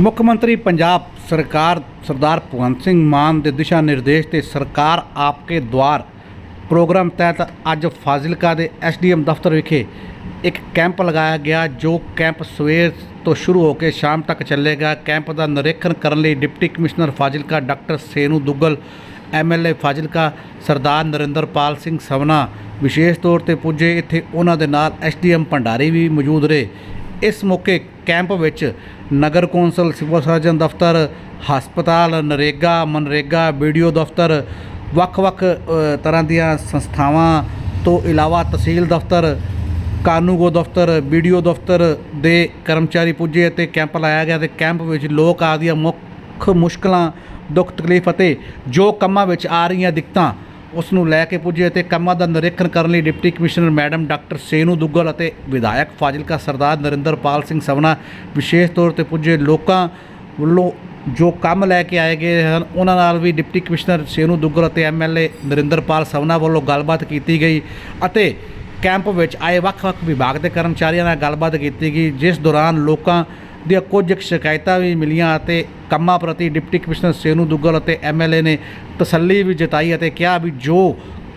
ਮੁੱਖ ਮੰਤਰੀ ਪੰਜਾਬ ਸਰਕਾਰ ਸਰਦਾਰ ਭਗਵੰਤ ਸਿੰਘ ਮਾਨ ਦੇ ਦਿਸ਼ਾ ਨਿਰਦੇਸ਼ ਤੇ ਸਰਕਾਰ ਆਪਕੇ ਦੁਆਰ ਪ੍ਰੋਗਰਾਮ ਤਹਿਤ ਅੱਜ ਫਾਜ਼ਿਲਕਾ ਦੇ ਐਸਡੀਐਮ ਦਫ਼ਤਰ ਵਿਖੇ ਇੱਕ ਕੈਂਪ ਲਗਾਇਆ ਗਿਆ, ਜੋ ਕੈਂਪ ਸਵੇਰ ਤੋਂ ਸ਼ੁਰੂ ਹੋ ਕੇ ਸ਼ਾਮ ਤੱਕ ਚੱਲੇਗਾ। ਕੈਂਪ ਦਾ ਨਿਰੀਖਣ ਕਰਨ ਲਈ deputy commissioner Fazilka doctor Senu Duggal, MLA Fazilka Sardar Narinderpal Singh Sawna ਵਿਸ਼ੇਸ਼ ਤੌਰ ਤੇ ਪੁੱਜੇ। ਇੱਥੇ ਉਹਨਾਂ ਦੇ ਨਾਲ ਐਸਡੀਐਮ ਭੰਡਾਰੀ ਵੀ ਮੌਜੂਦ ਰਹੇ। ਇਸ ਮੌਕੇ ਕੈਂਪ ਵਿੱਚ ਨਗਰ ਕੌਂਸਲ ਸਿਵਲ ਸਰਜਨ ਦਫ਼ਤਰ, ਹਸਪਤਾਲ, ਨਰੇਗਾ, ਮਨਰੇਗਾ ਵੀਡੀਓ ਦਫ਼ਤਰ ਵੱਖ-ਵੱਖ ਤਰ੍ਹਾਂ ਦੀਆਂ ਸੰਸਥਾਵਾਂ ਤੋਂ ਇਲਾਵਾ ਤਹਿਸੀਲ ਦਫ਼ਤਰ, ਕਾਨੂੰਗੋ ਦਫ਼ਤਰ ਵੀਡੀਓ ਦਫ਼ਤਰ ਦੇ ਕਰਮਚਾਰੀ ਪੁੱਜੇ ਅਤੇ ਕੈਂਪ ਲਾਇਆ ਗਿਆ ਤੇ ਕੈਂਪ ਵਿੱਚ ਲੋਕ ਆਦੀਆਂ ਮੁੱਖ ਮੁਸ਼ਕਲਾਂ, ਦੁੱਖ ਤਕਲੀਫ ਅਤੇ ਜੋ ਕੰਮਾਂ ਵਿੱਚ ਆ ਰਹੀਆਂ ਦਿੱਕਤਾਂ ਉਸ ਨੂੰ ਲੈ ਕੇ ਪੁੱਜੇ ਅਤੇ ਕੰਮਾਂ ਦਾ ਨਿਰੀਖਣ ਕਰਨ ਲਈ deputy commissioner madam doctor Senu Duggal ਅਤੇ ਵਿਧਾਇਕ ਫਾਜ਼ਿਲਕਾ ਸਰਦਾਰ ਨਰਿੰਦਰਪਾਲ ਸਿੰਘ ਸਵਨਾ ਵਿਸ਼ੇਸ਼ ਤੌਰ ਤੇ ਪੁੱਜੇ। ਲੋਕਾਂ ਵੱਲੋਂ ਜੋ ਕੰਮ ਲੈ ਕੇ ਆਏ ਗਏ ਹਨ, ਉਹਨਾਂ ਨਾਲ ਵੀ ਡਿਪਟੀ ਕਮਿਸ਼ਨਰ ਸੇਨੂ ਦੁੱਗਲ ਅਤੇ ਐਮਐਲਏ ਨਰਿੰਦਰਪਾਲ ਸਵਨਾ ਵੱਲੋਂ ਗੱਲਬਾਤ ਕੀਤੀ ਗਈ ਅਤੇ ਕੈਂਪ ਵਿੱਚ ਆਏ ਵੱਖ-ਵੱਖ ਵਿਭਾਗ ਦੇ ਕਰਮਚਾਰੀਆਂ ਨਾਲ ਗੱਲਬਾਤ ਕੀਤੀ ਗਈ, ਜਿਸ ਦੌਰਾਨ ਲੋਕਾਂ ਦੀਆਂ ਕੁਝ ਕੁ ਸ਼ਿਕਾਇਤਾਂ ਵੀ ਮਿਲੀਆਂ ਅਤੇ ਕੰਮਾਂ ਪ੍ਰਤੀ ਡਿਪਟੀ ਕਮਿਸ਼ਨਰ ਸੇਨੂ ਦੁੱਗਲ ਅਤੇ ਐਮਐਲਏ ਨੇ ਤਸੱਲੀ ਵੀ ਜਤਾਈ ਅਤੇ ਕਿਹਾ ਵੀ ਜੋ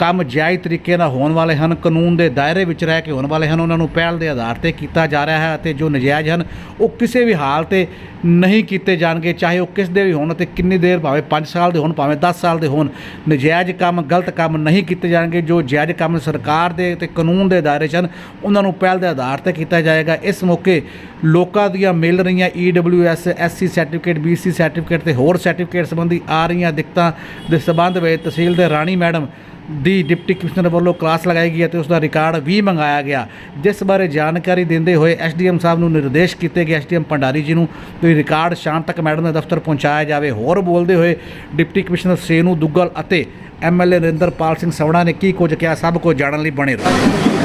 ਕੰਮ ਜਾਇਜ਼ ਤਰੀਕੇ ਨਾਲ ਹੋਣ ਵਾਲੇ ਹਨ, ਕਾਨੂੰਨ ਦੇ ਦਾਇਰੇ ਵਿੱਚ ਰਹਿ ਕੇ ਹੋਣ ਵਾਲੇ ਹਨ, ਉਹਨਾਂ ਨੂੰ ਪਹਿਲ ਦੇ ਆਧਾਰ ਤੇ ਕੀਤਾ ਜਾ ਰਿਹਾ ਹੈ ਅਤੇ ਜੋ ਨਜਾਇਜ਼ ਹਨ, ਉਹ ਕਿਸੇ ਵੀ ਹਾਲ ਤੇ ਨਹੀਂ ਕੀਤੇ ਜਾਣਗੇ, ਚਾਹੇ ਉਹ ਕਿਸ ਦੇ ਵੀ ਹੋਣ ਅਤੇ ਕਿੰਨੀ ਦੇਰ ਭਾਵੇਂ 5 ਸਾਲ ਦੇ ਹੋਣ, ਭਾਵੇਂ 10 ਸਾਲ ਦੇ ਹੋਣ, ਨਜਾਇਜ਼ ਕੰਮ, ਗਲਤ ਕੰਮ ਨਹੀਂ ਕੀਤੇ ਜਾਣਗੇ, ਜੋ ਜਾਇਜ਼ ਕੰਮ ਸਰਕਾਰ ਦੇ ਤੇ ਕਾਨੂੰਨ ਦੇ ਦਾਇਰੇ 'ਚ ਹਨ, ਉਹਨਾਂ ਨੂੰ ਪਹਿਲ ਦੇ ਆਧਾਰ ਤੇ ਕੀਤਾ ਜਾਏਗਾ। ਇਸ ਮੌਕੇ ਲੋਕਾਂ ਦੀਆਂ ਮਿਲ ਰਹੀਆਂ E EWS SC certificate BC certificate ਤੇ ਹੋਰ ਸਰਟੀਫਿਕੇਟ ਸੰਬੰਧੀ ਆ ਰਹੀਆਂ ਦਿੱਕਤਾਂ ਦੇ ਸਬੰਧ ਵਿੱਚ ਤਹਿਸੀਲ ਦੇ ਰਾਣੀ ਮੈਡਮ ਦੀ ਡਿਪਟੀ ਕਮਿਸ਼ਨਰ ਵੱਲੋਂ ਕਲਾਸ ਲਗਾਈ ਗਈ ਅਤੇ ਉਸ ਦਾ ਰਿਕਾਰਡ ਵੀ ਮੰਗਾਇਆ ਗਿਆ। ਜਿਸ ਬਾਰੇ ਜਾਣਕਾਰੀ ਦਿੰਦੇ ਹੋਏ ਐਸਡੀਐਮ ਸਾਹਿਬ ਨੂੰ ਨਿਰਦੇਸ਼ ਕੀਤੇ ਗਏ ਐਸਡੀਐਮ ਭੰਡਾਰੀ ਜੀ ਨੂੰ ਕਿ ਰਿਕਾਰਡ ਸ਼ਾਮ ਤੱਕ ਮੈਡਮ ਦੇ ਦਫ਼ਤਰ ਪਹੁੰਚਾਇਆ ਜਾਵੇ। ਹੋਰ ਬੋਲਦੇ ਹੋਏ ਡਿਪਟੀ ਕਮਿਸ਼ਨਰ ਸੇਨੂ ਦੁੱਗਲ ਅਤੇ ਐਮਐਲਏ ਨਰਿੰਦਰਪਾਲ ਸਿੰਘ ਸਵੜਾ ਨੇ ਕੀ ਕੁਝ ਕਿਹਾ, ਸਭ ਕੁਝ ਜਾਣਨ ਲਈ ਬਣੇ ਰਹੋ।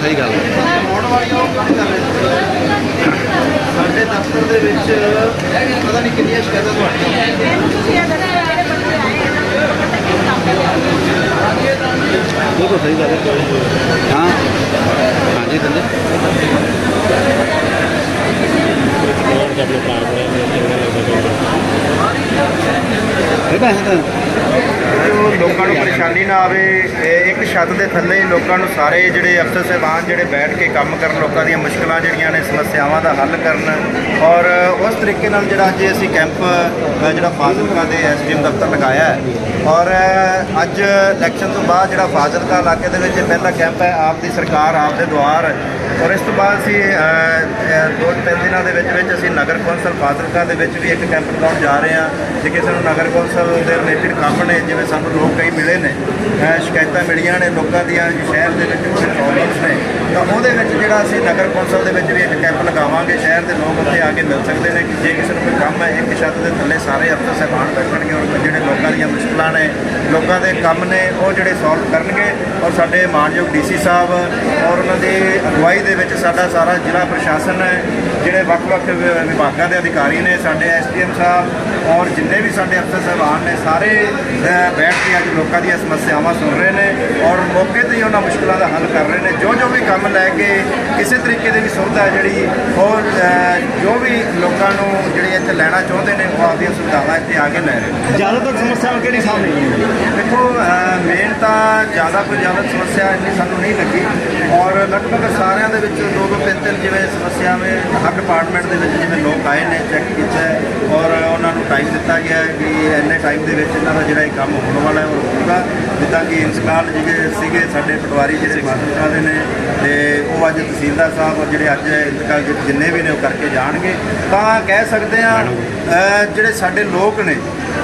ਸਹੀ ਗੱਲ ਹੈ। ਸਾਡੇ ਦਫ਼ਤਰ ਦੇ ਵਿੱਚ ਪਤਾ ਨਹੀਂ ਕਿੰਨੀਆਂ ਸ਼ਿਕਾਇਤਾਂ ਤੁਹਾਡੀਆਂ ਬਿਲਕੁਲ ਸਹੀ ਗੱਲ ਹੈ। ਹਾਂ। ਹਾਂਜੀ ਦੰਦੇ ਇਹਦਾ ਹੈ ਤਾਂ ਜੋ ਲੋਕਾਂ ਨੂੰ ਪਰੇਸ਼ਾਨੀ ਨਾ ਆਵੇ, ਇਹ ਇੱਕ ਛੱਤ ਦੇ ਥੱਲੇ ਹੀ ਲੋਕਾਂ ਨੂੰ ਸਾਰੇ ਜਿਹੜੇ ਅਫਸਰ ਸਾਹਿਬਾਨ ਜਿਹੜੇ ਬੈਠ ਕੇ ਕੰਮ ਕਰਨ, ਲੋਕਾਂ ਦੀਆਂ ਮੁਸ਼ਕਲਾਂ ਜਿਹੜੀਆਂ ਨੇ, ਸਮੱਸਿਆਵਾਂ ਦਾ ਹੱਲ ਕਰਨ ਔਰ ਉਸ ਤਰੀਕੇ ਨਾਲ ਜਿਹੜਾ ਅੱਜ ਅਸੀਂ ਕੈਂਪ ਜਿਹੜਾ ਫਾਜ਼ਿਲਕਾ ਦੇ ਐਸਡੀਐਮ ਦਫ਼ਤਰ ਲਗਾਇਆ ਹੈ ਔਰ ਅੱਜ ਇਲੈਕਸ਼ਨ ਤੋਂ ਬਾਅਦ ਜਿਹੜਾ ਫਾਜ਼ਿਲਕਾ ਇਲਾਕੇ ਦੇ ਵਿੱਚ ਪਹਿਲਾ ਕੈਂਪ ਹੈ, ਆਪ ਦੀ ਸਰਕਾਰ, ਆਪ ਦੇ ਦੁਆਰ ਔਰ ਇਸ ਤੋਂ ਬਾਅਦ ਅਸੀਂ ਦੋ ਤਿੰਨ ਦਿਨਾਂ ਦੇ ਵਿੱਚ ਵਿੱਚ ਅਸੀਂ ਨਗਰ ਕੌਂਸਲ ਫਾਜ਼ਿਲਕਾ ਦੇ ਵਿੱਚ ਵੀ ਇੱਕ ਕੈਂਪ ਲਗਾਉਣ ਜਾ ਰਹੇ ਹਾਂ, ਜੇ ਕਿਸੇ ਨੂੰ ਨਗਰ ਕੌਂਸਲ ਦੇ ਰਿਲੇਟਡ ਕੰਮ ਨੇ, ਜਿਵੇਂ ਸਾਨੂੰ ਲੋਕ ਕਈ ਮਿਲੇ ਨੇ ਸ਼ਿਕਾਇਤਾਂ ਮਿਲੀਆਂ ਨੇ, ਲੋਕਾਂ ਦੀਆਂ ਸ਼ਹਿਰ ਦੇ ਵਿੱਚ ਕੁਝ ਪ੍ਰੋਬਲਮਸ ਨੇ। ਤਾਂ ਉਹਦੇ ਵਿੱਚ ਜਿਹੜਾ ਅਸੀਂ ਨਗਰ ਕੌਂਸਲ ਦੇ ਵਿੱਚ ਵੀ ਇੱਕ ਕੈਂਪ ਲਗਾਵਾਂਗੇ, ਸ਼ਹਿਰ ਦੇ ਲੋਕ ਉੱਥੇ ਆ ਕੇ ਮਿਲ ਸਕਦੇ ਨੇ ਕਿ ਜੇ ਕਿਸੇ ਨੂੰ ਕੋਈ ਕੰਮ ਹੈ, ਇੱਕ ਛੱਤ ਦੇ ਥੱਲੇ ਸਾਰੇ ਅਫਸਰ ਸਾਹਿਬਾਨ ਬੈਠਣਗੇ ਔਰ ਜਿਹੜੇ ਲੋਕਾਂ ਦੀਆਂ ਮੁਸ਼ਕਲਾਂ ਨੇ, ਲੋਕਾਂ ਦੇ ਕੰਮ ਨੇ, ਉਹ ਜਿਹੜੇ ਸੋਲਵ ਕਰਨਗੇ ਔਰ ਸਾਡੇ ਮਾਨਯੋਗ ਡੀਸੀ ਸਾਹਿਬ ਔਰ ਉਹਨਾਂ ਦੀ ਅਗਵਾਈ ਦੇ ਵਿੱਚ ਸਾਡਾ ਸਾਰਾ ਜ਼ਿਲ੍ਹਾ ਪ੍ਰਸ਼ਾਸਨ ਹੈ, ਜਿਹੜੇ ਵੱਖ-ਵੱਖ ਵਿਭਾਗਾਂ ਦੇ ਅਧਿਕਾਰੀ ਨੇ, ਸਾਡੇ ਐਸਡੀਐਮ ਸਾਹਿਬ ਔਰ ਜਿੰਨੇ ਵੀ ਸਾਡੇ ਅਫਸਰ ਸਾਹਿਬਾਨ ਨੇ, ਸਾਰੇ ਬੈਠ ਕੇ ਅੱਜ ਲੋਕਾਂ ਦੀਆਂ ਸਮੱਸਿਆਵਾਂ ਸੁਣ ਰਹੇ ਨੇ ਔਰ ਮੌਕੇ ਤੇ ਹੀ ਉਹਨਾਂ ਮੁਸ਼ਕਲਾਂ ਦਾ ਹੱਲ ਕਰ ਰਹੇ ਨੇ ਜੋ ਜੋ ਵੀ ਕੰਮ ਲੈ ਕੇ ਕਿਸੇ ਤਰੀਕੇ ਦੀ ਵੀ ਸੁਵਿਧਾ ਜਿਹੜੀ ਹੋਰ ਜੋ ਵੀ ਲੋਕਾਂ ਨੂੰ ਜਿਹੜੀ ਇੱਥੇ ਲੈਣਾ ਚਾਹੁੰਦੇ ਨੇ ਉਹ ਆਪਦੀਆਂ ਸੁਵਿਧਾਵਾਂ ਇੱਥੇ ਆ ਕੇ ਲੈ ਰਹੇ ਨੇ। ਜ਼ਿਆਦਾਤਰ ਸਮੱਸਿਆਵਾਂ ਕਿਹੜੀ ਸਾਹਮਣੇ ਦੇਖੋ ਮੇਨ ਤਾਂ ਜ਼ਿਆਦਾ ਕੋਈ ਜ਼ਿਆਦਾ ਸਮੱਸਿਆ ਇੰਨੀ ਸਾਨੂੰ ਨਹੀਂ ਲੱਗੀ। ਔਰ ਲਗਭਗ ਸਾਰਿਆਂ ਦੇ ਵਿੱਚ ਦੋ ਦੋ ਤਿੰਨ ਤਿੰਨ ਜਿਵੇਂ ਸਮੱਸਿਆਵੇਂ ਹਰ ਡਿਪਾਰਟਮੈਂਟ ਦੇ ਵਿੱਚ ਜਿਵੇਂ ਲੋਕ ਆਏ ਨੇ ਚੈੱਕ ਕੀਤਾ ਔਰ ਉਹਨਾਂ ਨੂੰ ਟਾਈਮ ਦਿੱਤਾ ਗਿਆ ਹੈ ਕਿ ਇੰਨੇ ਟਾਈਮ ਦੇ ਵਿੱਚ ਇਹਨਾਂ ਦਾ ਜਿਹੜਾ ਇਹ ਕੰਮ ਹੋਣ ਵਾਲਾ ਹੈ, ਉਹ ਹੋਊਗਾ। ਜਿੱਦਾਂ ਕਿ ਇੰਸਕਾਲ ਜਿਹੜੇ ਸੀਗੇ, ਸਾਡੇ ਪਟਵਾਰੀ ਜਿਹੜੇ ਮਾਸਟਰ ਸਾਹਿਬ ਦੇ ਨੇ ਤੇ ਉਹ ਅੱਜ ਤਹਿਸੀਲਦਾਰ ਸਾਹਿਬ ਔਰ ਜਿਹੜੇ ਅੱਜ ਇੰਤਕਾਲ ਜਿੰਨੇ ਵੀ ਨੇ ਉਹ ਕਰਕੇ ਜਾਣਗੇ। ਤਾਂ ਕਹਿ ਸਕਦੇ ਆ ਜਿਹੜੇ ਸਾਡੇ ਲੋਕ ਨੇ,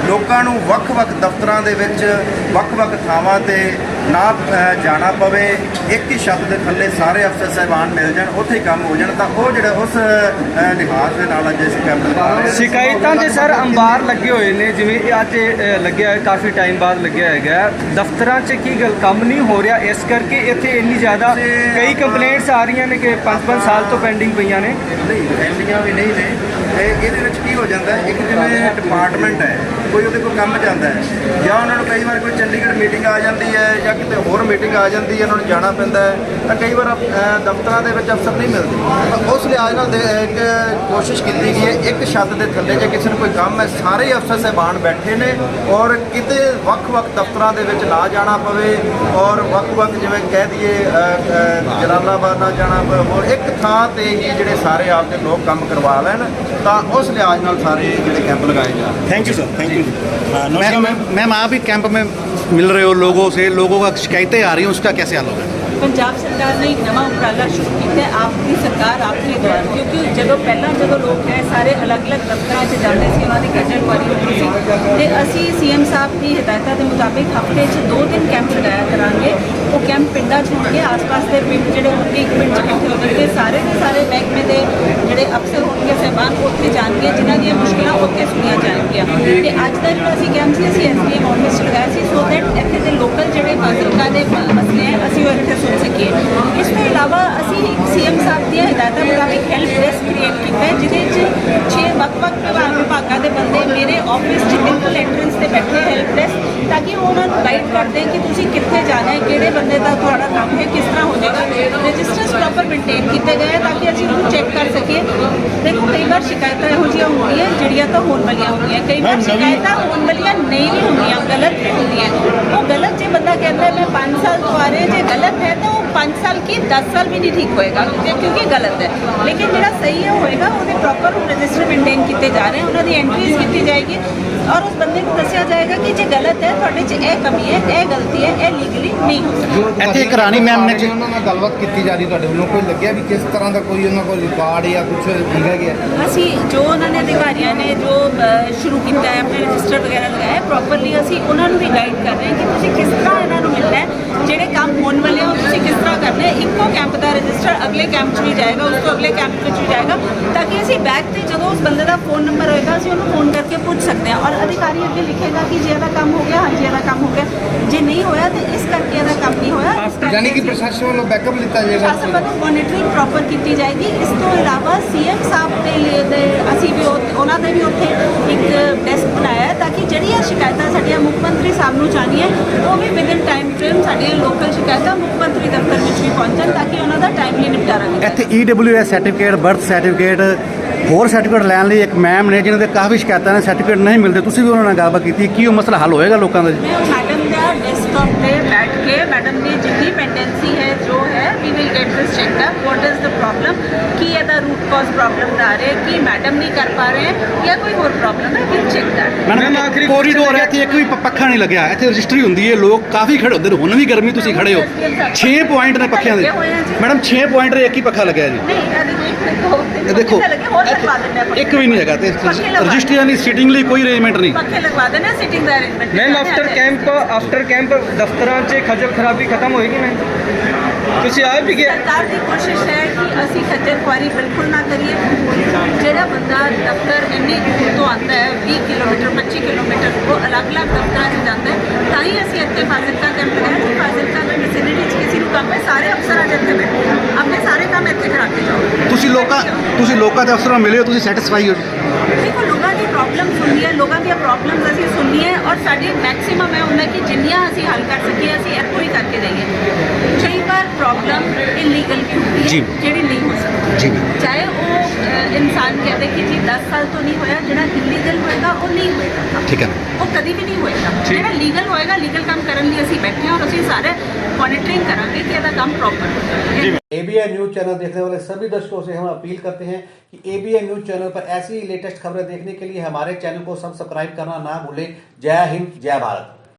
ਲੋਕਾਂ ਨੂੰ ਵੱਖ-ਵੱਖ ਦਫ਼ਤਰਾਂ ਦੇ ਵਿੱਚ, ਵੱਖ-ਵੱਖ ਥਾਵਾਂ ਤੇ ਨਾ ਜਾਣਾ ਪਵੇ ਇੱਕ ਹੀ ਛੱਤ ਦੇ ਥੱਲੇ ਸਾਰੇ ਅਫਸਰ ਸਾਹਿਬਾਨ ਮਿਲ ਜਾਣ ਉੱਥੇ ਕੰਮ ਹੋ ਜਾਣ ਤਾਂ ਉਹ ਜਿਹੜਾ ਉਸ ਲਿਹਾਜ਼ ਦੇ ਨਾਲ ਅੱਜ ਅਸੀਂ ਰਹੇ ਹਾਂ। ਸ਼ਿਕਾਇਤਾਂ ਦੇ ਸਰ ਅੰਬਾਰ ਲੱਗੇ ਹੋਏ ਨੇ ਜਿਵੇਂ ਅੱਜ ਲੱਗਿਆ ਹੈ ਕਾਫੀ ਟਾਈਮ ਬਾਅਦ ਲੱਗਿਆ ਹੈਗਾ। ਦਫ਼ਤਰਾਂ 'ਚ ਕੀ ਗੱਲ ਕੰਮ ਨਹੀਂ ਹੋ ਰਿਹਾ ਇਸ ਕਰਕੇ ਇੱਥੇ ਇੰਨੀ ਜ਼ਿਆਦਾ ਕਈ ਕੰਪਲੇਂਟਸ ਆ ਰਹੀਆਂ ਨੇ ਕਿ 5-5 ਸਾਲ ਤੋਂ ਪੈਂਡਿੰਗ ਪਈਆਂ ਨੇ। ਨਹੀਂ ਫੈਮਲੀਆਂ ਵੀ ਨਹੀਂ ਨੇ। ਤੇ ਇਹਦੇ ਵਿੱਚ ਕੀ ਹੋ ਜਾਂਦਾ ਹੈ, ਇੱਕ ਜਿਵੇਂ ਡਿਪਾਰਟਮੈਂਟ ਹੈ, ਕੋਈ ਉਹਦੇ ਕੋਲ ਕੰਮ ਜਾਂਦਾ ਹੈ, ਜਾਂ ਉਹਨਾਂ ਨੂੰ ਕਈ ਵਾਰ ਕੋਈ ਚੰਡੀਗੜ੍ਹ ਮੀਟਿੰਗ ਆ ਜਾਂਦੀ ਹੈ, ਜਾਂ ਕਿਤੇ ਹੋਰ ਮੀਟਿੰਗ ਆ ਜਾਂਦੀ ਹੈ, ਉਹਨਾਂ ਨੂੰ ਜਾਣਾ ਪੈਂਦਾ ਹੈ, ਤਾਂ ਕਈ ਵਾਰ ਦਫ਼ਤਰਾਂ ਦੇ ਵਿੱਚ ਅਫਸਰ ਨਹੀਂ ਮਿਲਦੇ। ਤਾਂ ਉਸ ਲਿਹਾਜ਼ ਨਾਲ ਦੇ- ਇੱਕ ਕੋਸ਼ਿਸ਼ ਕੀਤੀ ਗਈ ਹੈ, ਇੱਕ ਛੱਤ ਦੇ ਥੱਲੇ ਜੇ ਕਿਸੇ ਨੂੰ ਕੋਈ ਕੰਮ ਹੈ, ਸਾਰੇ ਅਫਸਰ ਸਹਿਬਾਨ ਬੈਠੇ ਨੇ, ਔਰ ਕਿਤੇ ਵੱਖ-ਵੱਖ ਦਫ਼ਤਰਾਂ ਦੇ ਵਿੱਚ ਨਾ ਜਾਣਾ ਪਵੇ, ਔਰ ਵੱਖ-ਵੱਖ ਜਿਵੇਂ ਕਹਿ ਦਈਏ ਜਲਾਲਾਬਾਦ ਨਾ ਜਾਣਾ ਪਵੇ, ਹੋਰ ਇੱਕ ਥਾਂ ਤੇ ਹੀ ਜਿਹੜੇ ਸਾਰੇ ਆਪਦੇ ਲੋਕ ਕੰਮ ਕਰਵਾ ਲੈਣ ਤਾਂ ਉਸ ਲਿਹਾਜ਼ ਨਾਲ ਸਾਰੇ ਜਿਹੜੇ ਕੈਂਪ ਲਗਾਏ ਜਾ ਰਹੇ thank you sir thank you ma'am ma'am- ma'am आप भी कैंप में मिल रहे हो लोगों से लोगों का शिकायतें आ रही हैं उसका कैसे हल होगा ਪੰਜਾਬ ਸਰਕਾਰ ਨੇ ਇੱਕ ਨਵਾਂ ਉਪਰਾਲਾ ਸ਼ੁਰੂ ਕੀਤਾ ਹੈ ਆਪ ਦੀ ਸਰਕਾਰ ਆਪ ਦੇ ਦੁਆਰ ਕਿਉਂਕਿ ਜਦੋਂ ਪਹਿਲਾਂ ਜਦੋਂ ਲੋਕ ਹੈ ਸਾਰੇ ਅਲੱਗ-ਅਲੱਗ ਦਫ਼ਤਰਾਂ 'ਚ ਜਾਂਦੇ ਸੀ ਉਹਨਾਂ ਦੀ ਗੈਜਟ ਵਾਰੀ ਹੁੰਦੀ ਸੀ ਤੇ ਅਸੀਂ ਸੀਐਮ ਸਾਹਿਬ ਦੀ ਹਦਾਇਤਾਂ ਦੇ ਮੁਤਾਬਿਕ ਹਫਤੇ 'ਚ ਦੋ ਦਿਨ ਕੈਂਪ ਲਗਾਇਆ ਕਰਾਂਗੇ ਉਹ ਕੈਂਪ ਪਿੰਡਾਂ 'ਚ ਹੋਣਗੇ ਆਸ-ਪਾਸ ਦੇ ਪਿੰਡ ਜਿਹੜੇ ਹੋਣਗੇ ਇੱਕ ਪਿੰਡ 'ਚ ਇਕੱਠੇ ਹੋਣਗੇ ਸਾਰੇ ਦੇ ਸਾਰੇ ਮਹਿਕਮੇ ਦੇ ਜਿਹੜੇ ਅਫਸਰ ਹੋਣਗੇ, ਸਹਿਬਾਨ ਉੱਥੇ ਜਾਣਗੇ, ਜਿਨ੍ਹਾਂ ਦੀਆਂ ਮੁਸ਼ਕਲਾਂ ਉੱਥੇ ਸੁਣੀਆਂ ਜਾਣਗੀਆਂ। ਤੇ ਅੱਜ ਦਾ ਜਿਹੜਾ ਅਸੀਂ ਕੈਂਪ ਸੀ, ਅਸੀਂ ਐਸਡੀਐਮ ਆਫਿਸ 'ਚ ਲਗਾਇਆ ਸੀ ਸੋ ਦੈਟ ਇੱਥੇ ਦੇ ਲੋਕਲ ਜਿਹੜੇ ਫਾਜ਼ਿਲਕਾ ਦੇ ਮਸਲੇ ਹੈ, ਅਸੀਂ ਉਹ ਇੱਥੇ ਸੁਣ ਸਕੀਏ। ਇਸ ਤੋਂ ਇਲਾਵਾ ਅਸੀਂ ਸੀਐਮ ਸਾਹਿਬ ਦੀਆਂ ਹਦਾਇਤਾਂ ਮੁਤਾਬਿਕ ਹੈਲਪ ਡੈਸਕ ਕ੍ਰੀਏਟ ਕੀਤਾ ਜਿਹਦੇ 'ਚ 6 ਵੱਖ-ਵੱਖ ਵਿਭਾਗ ਵਿਭਾਗਾਂ ਦੇ ਬੰਦੇ ਮੇਰੇ ਆਫਿਸ 'ਚ ਬਿਲਕੁਲ ਐਂਟਰੈਂਸ ਤੇ ਬੈਠੇ ਹੈਲਪ ਡੈਸਕ ਤਾਂ ਕਿ ਉਹ ਉਹਨਾਂ ਨੂੰ ਗਾਈਡ ਕਰਦੇ ਕਿ ਤੁਸੀਂ ਕਿੱਥੇ ਜਾਣਾ ਹੈ ਕਿਹੜੇ ਬੰਦੇ ਦਾ ਤੁਹਾਡਾ ਕੰਮ ਹੈ ਕਿਸ ਤਰ੍ਹਾਂ ਹੋ ਜਾਏਗਾ। ਰਜਿਸਟਰਸ ਪ੍ਰੋਪਰ ਮੇਨਟੇਨ ਕੀਤੇ ਗਏ ਤਾਂ ਕਿ ਅਸੀਂ ਉਹਨੂੰ ਚੈੱਕ ਕਰ ਸਕੀਏ। ਦੇਖੋ ਕਈ ਵਾਰ ਸ਼ਿਕਾਇਤਾਂ ਇਹੋ ਜਿਹੀਆਂ ਹੁੰਦੀਆਂ ਜਿਹੜੀਆਂ ਤਾਂ ਹੋਣ ਵਾਲੀਆਂ ਹੁੰਦੀਆਂ। ਕਈ ਵਾਰ ਸ਼ਿਕਾਇਤਾਂ ਹੋਣ ਵਾਲੀਆਂ ਨਹੀਂ ਵੀ ਹੁੰਦੀਆਂ ਗਲਤ ਹੁੰਦੀਆਂ। ਉਹ ਗਲਤ ਜੇ ਬੰਦਾ ਕਹਿੰਦਾ ਮੈਂ 5 ਸਾਲ ਤੋਂ ਆ ਰਿਹਾ ਜੇ ਗਲਤ ਹੈ ਤਾਂ ਉਹ 5 ਸਾਲ ਕੀ 10 ਸਾਲ ਵੀ ਨਹੀਂ ਠੀਕ ਹੋਏਗਾ ਕਿਉਂਕਿ ਗਲਤ ਹੈ। ਲੇਕਿਨ ਜਿਹੜਾ ਸਹੀ ਹੈ ਹੋਏਗਾ ਉਹਦੇ ਪ੍ਰੋਪਰ ਰਜਿਸਟਰ ਮੇਨਟੇਨ ਕੀਤੇ ਜਾ ਰਹੇ ਹਨ ਉਹਨਾਂ ਦੀ ਐਂਟਰੀਜ਼ ਕੀਤੀ ਜਾਏਗੀ। ਔਰ ਉਸ ਬੰਦੇ ਨੂੰ ਦੱਸਿਆ ਜਾਏਗਾ ਕਿ ਜੇ ਗਲਤ ਹੈ ਤੁਹਾਡੇ 'ਚ ਇਹ ਕਮੀ ਹੈ ਇਹ ਗਲਤੀ ਹੈ ਇਹ ਲੀਗਲੀ ਨਹੀਂ ਹੋ ਸਕਦੀ। ਇੱਥੇ ਇੱਕ ਰਾਣੀ ਮੈਮ ਨੇ ਤੁਹਾਡੇ ਉਹਨਾਂ ਨਾਲ ਗੱਲਬਾਤ ਕੀਤੀ ਜਾ ਰਹੀ ਤੁਹਾਡੇ ਵੱਲੋਂ ਕੋਈ ਲੱਗਿਆ ਵੀ ਕਿਸ ਤਰ੍ਹਾਂ ਦਾ ਕੋਈ ਉਹਨਾਂ ਕੋਲ ਰਿਕਾਰਡ ਜਾਂ ਕੁਝ ਲਿਖਿਆ ਗਿਆ? ਅਸੀਂ ਜੋ ਉਹਨਾਂ ਨੇ ਅਧਿਕਾਰੀਆਂ ਨੇ ਜੋ ਅ, ਸ਼ੁਰੂ ਕੀਤਾ ਹੈ ਆਪਣੇ ਰਜਿਸਟਰ ਵਗੈਰਾ ਲਗਾਇਆ ਪ੍ਰੋਪਰਲੀ ਅਸੀਂ ਉਹਨਾਂ ਨੂੰ ਵੀ ਗਾਈਡ ਕਰ ਰਹੇ ਹਾਂ ਕਿ ਤੁਸੀਂ ਕਿਸ ਤਰ੍ਹਾਂ ਇਹਨਾਂ ਨੂੰ ਮਿਲਣਾ ਹੈ ਜਿਹੜੇ ਕੰਮ ਹੋਣ ਵਾਲੇ ਹੋ ਤੁਸੀਂ ਕਿਸ ਤਰ੍ਹਾਂ ਕਰਨਾ ਇੱਕੋ ਕੈਂਪ ਦਾ ਰਜਿਸਟਰ ਅਗਲੇ ਕੈਂਪ 'ਚ ਵੀ ਜਾਏਗਾ ਉਸ ਤੋਂ ਅਗਲੇ ਕੈਂਪ ਵਿੱਚ ਵੀ ਜਾਏਗਾ ਤਾਂ ਕਿ ਅਸੀਂ ਬੈਕ ਤੇ ਜਦੋਂ ਉਸ ਬੰਦੇ ਦਾ ਫੋਨ ਨੰਬਰ ਹੋਏਗਾ ਅਸੀਂ ਉਹਨੂੰ ਫੋਨ ਕਰਕੇ ਪੁੱਛ ਸਕਦੇ ਹਾਂ ਔਰ ਅਧਿਕਾਰੀ ਅੱਗੇ ਲਿਖੇਗਾ ਕਿ ਜੇ ਇਹਦਾ ਕੰਮ ਹੋ ਗਿਆ ਹਾਂਜੀ ਇਹਦਾ ਕੰਮ ਹੋ ਗਿਆ ਜੇ ਨਹੀਂ ਹੋਇਆ ਤੇ ਇਸ ਕਰਕੇ ਇਹਦਾ ਕੰਮ ਨਹੀਂ ਹੋਇਆ ਯਾਨੀ ਕਿ ਪ੍ਰਸ਼ਾਸਨ ਵੱਲੋਂ ਬੈਕਅਪ ਲਿੱਤਾ ਜਾਏਗਾ ਪ੍ਰਸ਼ਾਸਨ ਵੱਲੋਂ ਮੋਨੀਟਰਿੰਗ ਪ੍ਰੋਪਰ ਕੀਤੀ ਜਾਏਗੀ। ਇਸ ਤੋਂ ਇਲਾਵਾ ਸੀਐਮ ਸਾਹਿਬ ਦੇ ਲਈ ਅਸੀਂ ਵੀ ਉਹ- ਉਹਨਾਂ ਦੇ ਵੀ ਉੱਥੇ ਇੱਕ ਡੈਸਕ ਬਣਾਇਆ ਹੈ ਤਾਂ ਕਿ ਜਿਹੜੀਆਂ ਸ਼ਿਕਾਇਤਾਂ ਸਾਡੀਆਂ ਮੁੱਖ ਮੰਤਰੀ ਸਾਹਿਬ ਨੂੰ ਜਾਣੀਆਂ ਉਹ ਵੀ ਵਿਦਿਨ ਟਾਈਮ ਫਰੇਮ ਸਾਡੀਆਂ ਲੋਕਲ ਸ਼ਿਕਾਇਤਾਂ ਮੁੱਖ ਮੰਤਰੀ ਦਫ਼ਤਰ ਵਿੱਚ ਵੀ ਪਹੁੰਚਣ ਤਾਂ ਕਿ ਉਹਨਾਂ ਦਾ ਟਾਈਮਲੀ ਨਿਪਟਾਰਾ ਕੀਤਾ ਇੱਥੇ ਈਡਬਲਯੂਐਸ ਸਰਟੀਫਿਕੇਟ ਬਰਥ ਸਰਟੀਫਿਕੇਟ ਹੋਰ ਸਰਟੀਫਿਕੇਟ ਲੈਣ ਲਈ ਇੱਕ ਮੈਮ ਨੇ ਜਿਨ੍ਹਾਂ ਦੇ ਕਾਫੀ ਸ਼ਿਕਾਇਤਾਂ ਨੇ ਸਰਟੀਫਿਕੇਟ ਨਹੀਂ ਮਿਲਦੇ। ਤੁਸੀਂ ਵੀ ਉਹਨਾਂ ਨਾਲ ਗੱਲਬਾਤ ਕੀਤੀ ਕੀ ਉਹ ਮਸਲਾ ਹੱਲ ਹੋਏਗਾ ਲੋਕਾਂ ਦਾ ਜੀ? ਮੈਂ ਮੈਡਮ ਦਾ ਡੈਸਕਟਾਪ ਤੇ ਬੈਠ ਕੇ ਮੈਡਮ ਦੀ ਜਿੰਨੀ ਪੈਂਡੈਂਸੀ ਹੈ ਜੋ ਹੈ we will get this check up what is the problem ਕੀ ਇਹਦਾ ਰੂਟ ਕਾਜ਼ ਪ੍ਰੋਬਲਮ ਦਾ ਰਹੇ ਕਿ ਮੈਡਮ ਨਹੀਂ ਕਰ ਪਾ ਰਹੇ ਜਾਂ ਕੋਈ ਹੋਰ ਪ੍ਰੋਬਲਮ ਹੈ ਵਿਲ ਚੈੱਕ ਦੈਟ ਮੈਡਮ ਆਖਰੀ ਕੋਰੀਡੋਰ ਹੈ ਇੱਥੇ ਇੱਕ ਵੀ ਪ- ਪੱਖਾ ਨਹੀਂ ਲੱਗਿਆ। ਇੱਥੇ ਰਜਿਸਟਰੀ ਹੁੰਦੀ ਹੈ ਲੋਕ ਕਾਫੀ ਖੜੇ ਹੁੰਦੇ ਨੇ ਹੁਣ ਵੀ ਗਰਮੀ ਤੁਸੀਂ ਖੜੇ ਹੋ। 6 ਪੁਆਇੰਟ ਨੇ ਪੱਖਿਆਂ ਦੇ। ਮੈਡਮ 6 ਪੁਆਇੰਟ ਦੇ ਇੱਕ ਹੀ ਪੱਖਾ ਲੱਗਿਆ ਜੀ। ਨਹੀਂ ਇਹਦੇ ਵਿੱਚ ਦੇਖੋ ਇਹ ਦੇਖੋ ਹੋਰ ਲਗਵਾ ਦਿੰਦੇ ਆਪਾਂ ਇੱਕ ਵੀ ਨਹੀਂ ਹੈਗਾ ਤੇ ਪੱਖੇ ਲਗਵਾ ਰਜਿਸਟਰੀਆਂ ਦੀ ਸੀਟਿੰਗ ਲਈ ਕੋਈ ਅਰੇਂਜਮੈਂਟ ਨਹੀਂ। ਪੱਖੇ ਲਗਵਾ ਦੇਣਾ ਸਿਟਿੰਗ ਦਾ arrangement ma'am after camp after camp ਦਫ਼ਤਰਾਂ 'ਚ ਖੱਜਲ ਖਰਾਬੀ ਖਤਮ ਹੋਏਗੀ ਮੈਮ ਤੁਸੀਂ ਆਏ ਵੀ ਗਏ ਸਰਕਾਰ ਦੀ ਕੋਸ਼ਿਸ਼ ਹੈ ਕਿ ਅਸੀਂ ਖੱਜਲ ਖੁਆਰੀ ਬਿਲਕੁਲ ਨਾ ਕਰੀਏ। ਜਿਹੜਾ ਬੰਦਾ ਦਫ਼ਤਰ ਇੰਨੀ ਦੂਰ ਤੋਂ ਆਉਂਦਾ ਹੈ 20 ਕਿਲੋਮੀਟਰ 25 ਕਿਲੋਮੀਟਰ ਉਹ ਅਲੱਗ-ਅਲੱਗ ਦਫ਼ਤਰਾਂ 'ਚ ਜਾਂਦਾ ਹੈ ਤਾਂ ਹੀ ਅਸੀਂ ਇੱਥੇ ਫਾਜ਼ਿਲਕਾ ਕੈਂਪ ਲਗਾਇਆ ਕਿ ਫਾਜ਼ਿਲਕਾ ਦੇ ਵਿਸਿਨਿਟੀ 'ਚ ਕਿਸੇ ਨੂੰ ਕੰਮ ਹੈ ਸਾਰੇ ਅਫਸਰ ਅੱਜ ਇੱਥੇ ਬੈਠੇ। ਆਪਣੇ ਸਾਰੇ ਕੰਮ ਇੱਥੇ ਕਰਾ ਕੇ ਜਾਓ। ਤੁਸੀਂ ਲੋਕਾਂ ਤੁਸੀਂ ਲੋਕਾਂ ਦੇ ਅਫਸਰਾਂ ਮਿਲੇ ਹੋ ਤੁਸੀਂ ਸੈਟੀਸਫਾਈ ਹੋ ਦੀ ਪ੍ਰੋਬਲਮ ਸੁਣਨੀ ਹੈ ਲੋਕਾਂ ਦੀਆਂ ਪ੍ਰੋਬਲਮਸ ਅਸੀਂ ਸੁਣਨੀ ਹੈ ਔਰ ਸਾਡੀ ਮੈਕਸਿਮਮ ਹੈ ਉਹਨਾਂ ਕਿ ਜਿੰਨੀਆਂ ਅਸੀਂ ਹੱਲ ਕਰ ਸਕੀਏ ਅਸੀਂ ਇੱਥੋਂ ਹੀ ਕਰਕੇ ਜਾਈਏ। ਕਈ ਵਾਰ ਪ੍ਰੋਬਲਮ ਇਲੀਗਲ ਵੀ ਹੁੰਦੀ ਹੈ। ਜਿਹੜੀ ਨਹੀਂ ਹੋ ਸਕਦੀ। ਜੀ। ਚਾਹੇ ਉਹ ਇਨਸਾਨ ਕਹਦੇ ਕਿ ਜੀ 10 ਸਾਲ ਤੋਂ ਨਹੀਂ ਹੋਇਆ ਜਿਹੜਾ ਇਲੀਗਲ ਹੋਏਗਾ ਉਹ ਨਹੀਂ ਹੋਏਗਾ। ਠੀਕ ਹੈ ਨਾ ਉਹ ਕਦੀ ਵੀ ਨਹੀਂ ਹੋਏਗਾ ਜਿਹੜਾ ਲੀਗਲ ਹੋਏਗਾ ਲੀਗਲ ਕੰਮ ਕਰਨ ਲਈ ਅਸੀਂ ਬੈਠੇ ਹਾਂ ਔਰ ਅਸੀਂ ਸਾਰੇ ਮੋਨੀਟਰਿੰਗ ਕਰਾਂਗੇ ਕਿ ਇਹਦਾ ਕੰਮ ਪ੍ਰੋਪਰ ਹੋਵੇ एबीएन न्यूज चैनल देखने वाले सभी दर्शकों से हम अपील करते हैं कि एबीएन न्यूज चैनल पर ऐसी ही लेटेस्ट खबरें देखने के लिए हमारे चैनल को सब्सक्राइब करना ना भूलें जय हिंद जय भारत